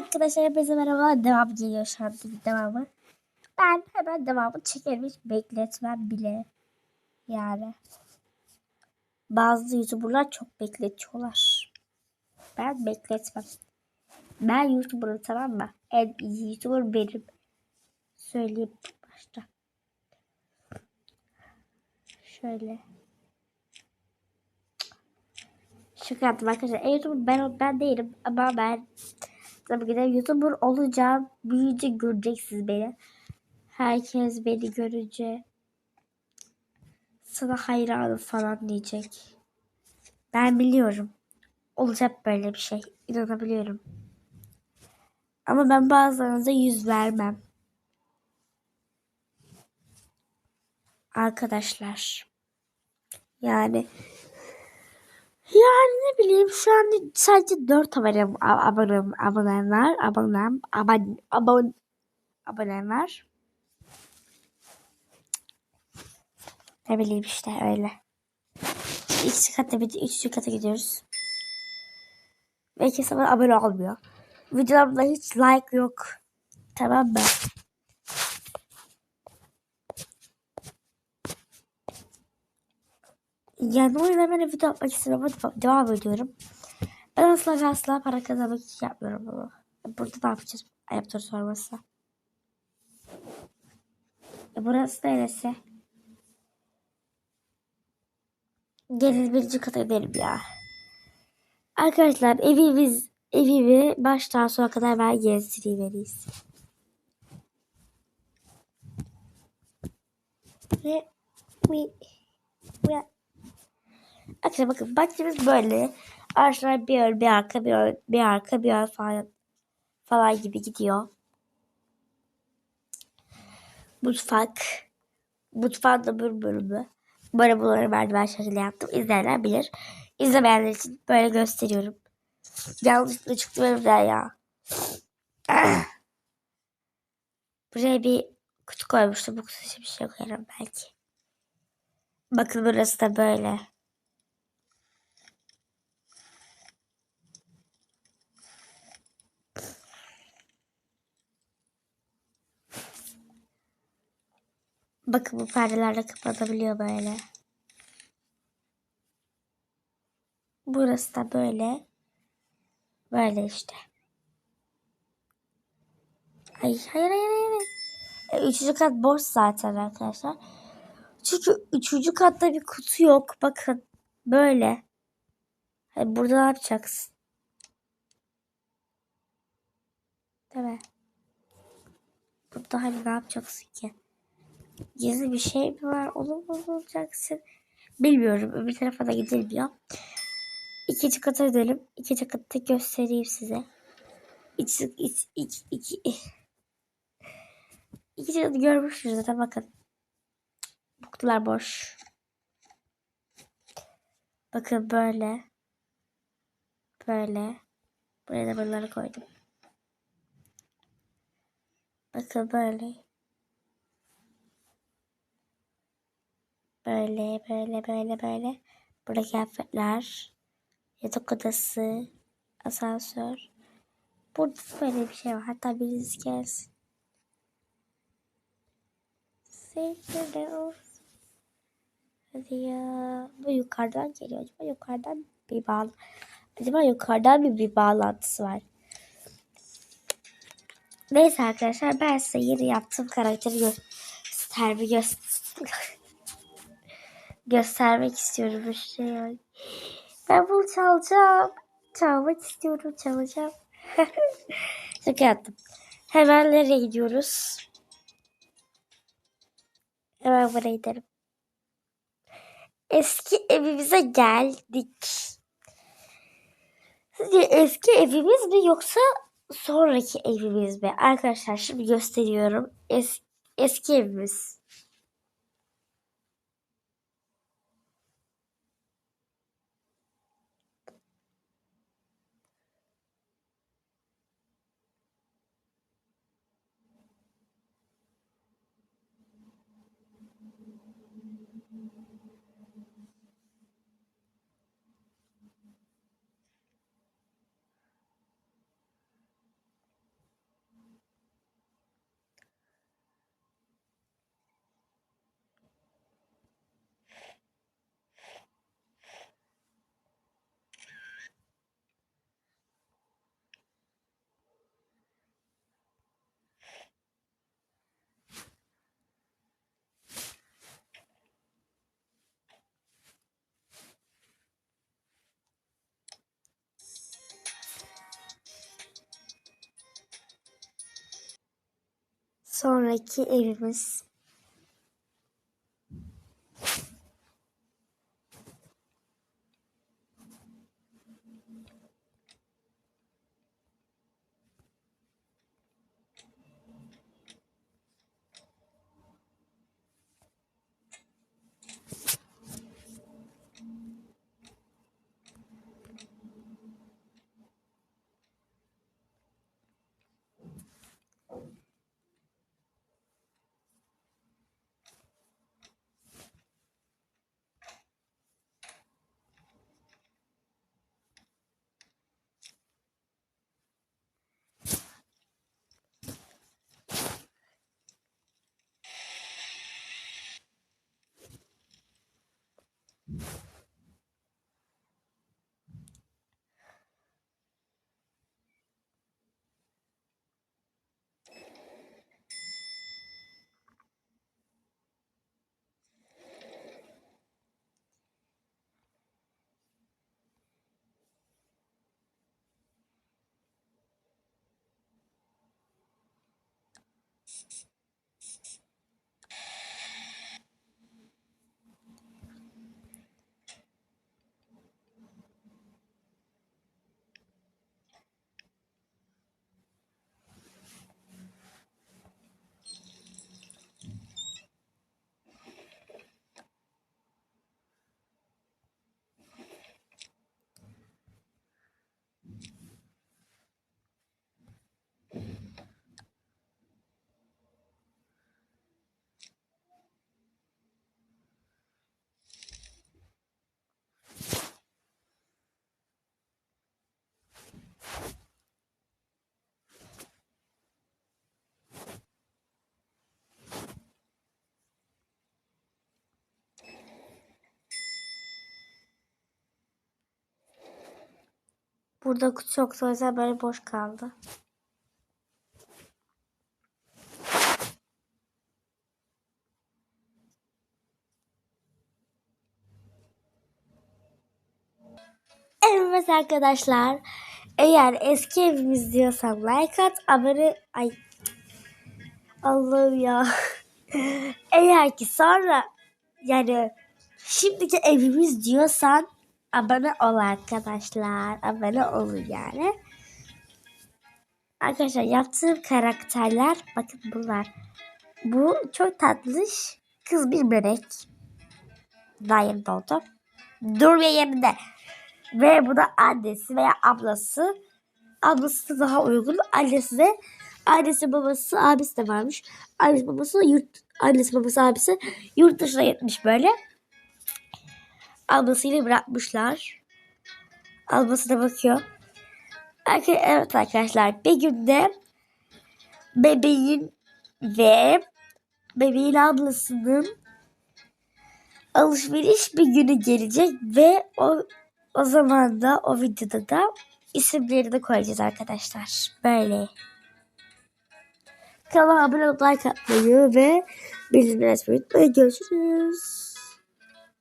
Arkadaşlar hepinize merhaba. Devam geliyor şu anda bir devamı. Ben hemen devamı çekerim. Hiç bekletmem bile. Yani. Bazı youtuberlar çok bekletiyorlar. Ben bekletmem. Ben youtuberım tamam mı? En iyi youtuber benim. Söyleyeyim başta. Şöyle. Şaka yaptım arkadaşlar. En YouTuber ben, ben değilim ama ben tabii ki YouTuber olacağım. Büyüyünce göreceksiniz beni. Herkes beni görünce sana hayranım falan diyecek. Ben biliyorum. Olacak böyle bir şey. İnanabiliyorum. Ama ben bazılarınıza yüz vermem. Arkadaşlar. Yani yani ne bileyim şu an sadece 4 abonem, abonem, abonem var. Abonem, abon, abon, abonem var. Ne bileyim işte öyle. İkinci kata bitti. Üçüncü kata gidiyoruz. Ve kimse bana abone olmuyor. Videolarımda hiç like yok. Tamam mı? Yani o yüzden ben de video atmak istiyorum ama devam ediyorum. Ben asla ve asla para kazanmak için yapmıyorum bunu. Burada ne yapacağız? Ayıptır sorması. E burası neresi? Gelin birinci kata gidelim ya. Arkadaşlar evimiz evimi baştan sona kadar ben gezdireyim en iyisi. Ve ve ve Arkadaşlar bakın bahçemiz böyle. Ağaçlar bir ön bir arka bir ön bir arka bir ön falan, falan gibi gidiyor. Mutfak. Mutfağın da bir bölümü. Böyle bunları merdiven şekilde yaptım. İzleyenler bilir. İzlemeyenler için böyle gösteriyorum. Yanlışlıkla çıktı evden ya. Buraya bir kutu koymuştum. Bu kutuya bir şey koyarım belki. Bakın burası da böyle. Bakın bu perdelerle kapatabiliyor böyle. Burası da böyle. Böyle işte. Ay hayır hayır hayır. E, üçüncü kat boş zaten arkadaşlar. Çünkü üçüncü katta bir kutu yok. Bakın böyle. Hani burada ne yapacaksın? Değil mi? Burada hani ne yapacaksın ki? Gizli bir şey mi var? Onu mu bulacaksın? Bilmiyorum. Öbür tarafa da gidilmiyor. İkinci kata gidelim. İkinci katta göstereyim size. İki, iki, iki, iki. İkinci katı görmüşsünüz zaten bakın. Bu kutular boş. Bakın böyle. Böyle. Buraya da bunları koydum. Bakın böyle. Böyle böyle böyle böyle. Burada kıyafetler. Yatak odası. Asansör. Burada böyle bir şey var. Hatta birisi gelsin. Sevgili olsun. Hadi ya. Bu yukarıdan geliyor. Acaba yukarıdan bir bağlı. Acaba yukarıdan bir, bir bağlantısı var. Neyse arkadaşlar ben size yeni yaptığım karakteri göster göster göstermek istiyorum bir şey. Ben bunu çalacağım. Çalmak istiyorum. Çalacağım. Şaka yaptım. Hemen nereye gidiyoruz? Hemen buraya gidelim. Eski evimize geldik. Sizce eski evimiz mi yoksa sonraki evimiz mi? Arkadaşlar şimdi gösteriyorum. Es eski evimiz. Sonraki evimiz. Burada kutu yoktu o yüzden böyle boş kaldı. Evet arkadaşlar. Eğer eski evimiz diyorsan like at. Abone... Ay. Allah'ım ya. Eğer ki sonra yani şimdiki evimiz diyorsan abone ol arkadaşlar. Abone olun yani. Arkadaşlar yaptığım karakterler bakın bunlar. Bu çok tatlış kız bir bebek. Daha yeni doğdu. Dur ve yerinde. Ve bu da annesi veya ablası. Ablası da daha uygun. Annesi de annesi babası abisi de varmış. Annesi babası yurt annesi babası abisi yurt dışına gitmiş böyle. Ablasıyla bırakmışlar. Ablası da bakıyor. Evet arkadaşlar bir günde bebeğin ve bebeğin ablasının alışveriş bir günü gelecek ve o o zaman da o videoda da isimleri de koyacağız arkadaşlar. Böyle. Kanala abone olup like atmayı ve bildirimleri açmayı unutmayın. Görüşürüz.